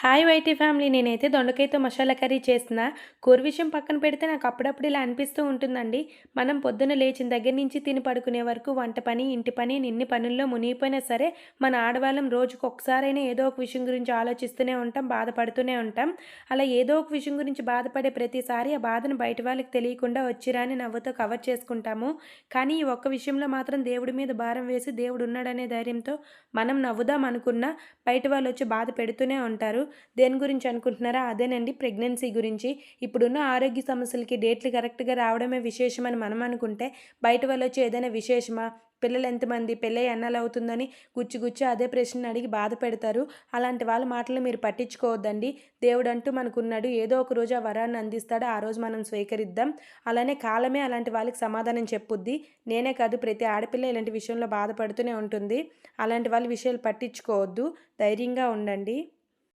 Hi YT family నేనైతే దొండకాయతో masala curry చేసిన కూర విషయం పక్కన పెడితే నాకు అప్పుడప్పుడు ఇలా అనిపిస్తూ ఉంటుందండి. మనం పొద్దున లేచిన దగ్గర నుంచి తిని పడుకునే వరకు వంట పని ఇంటి పని నిన్ని పనుల్లో మునిగిపోయినా సరే మన ఆడవాళ్ళం రోజుకు ఒకసారైనా ఏదో ఒక విషయం గురించి ఆలోచిస్తూనే ఉంటాం బాధపడుతూనే ఉంటాం. అలా ఏదో ఒక విషయం గురించి బాధపడే ప్రతిసారి ఆ బాధను బయట వాళ్ళకి తెలియకుండా వచ్చిరాని నవ్వుతో కవర్ చేసుకుంటాము. కానీ ఈ ఒక్క విషయంలో మాత్రం దేవుడి మీద భారం వేసి దేవుడు ఉన్నాడనే ధైర్యంతో మనం నవ్వుదాం అనుకున్నా బయట వాళ్ళు వచ్చి బాధ పెడుతూనే ఉంటారు. దేని గురించి అనుకుంటున్నారా? అదేనండి ప్రెగ్నెన్సీ గురించి. ఇప్పుడున్న ఆరోగ్య సమస్యలకి డేట్లు కరెక్ట్గా రావడమే విశేషమని మనం అనుకుంటే బయట వాళ్ళు వచ్చి ఏదైనా విశేషమా? పిల్లలు ఎంతమంది? పెళ్ళై ఎన్నాలు అవుతుందని గుచ్చి గుచ్చి అదే ప్రశ్న అడిగి బాధ పెడతారు. అలాంటి వాళ్ళ మాటలు మీరు పట్టించుకోవద్దండి. దేవుడు అంటూ మనకున్నాడు. ఏదో ఒక రోజు ఆ వరాన్ని అందిస్తాడు. ఆ రోజు మనం స్వీకరిద్దాం. అలానే కాలమే అలాంటి వాళ్ళకి సమాధానం చెప్పుద్ది. నేనే కాదు ప్రతి ఆడపిల్ల ఇలాంటి విషయంలో బాధపడుతూనే ఉంటుంది. అలాంటి వాళ్ళ విషయాలు పట్టించుకోవద్దు. ధైర్యంగా ఉండండి.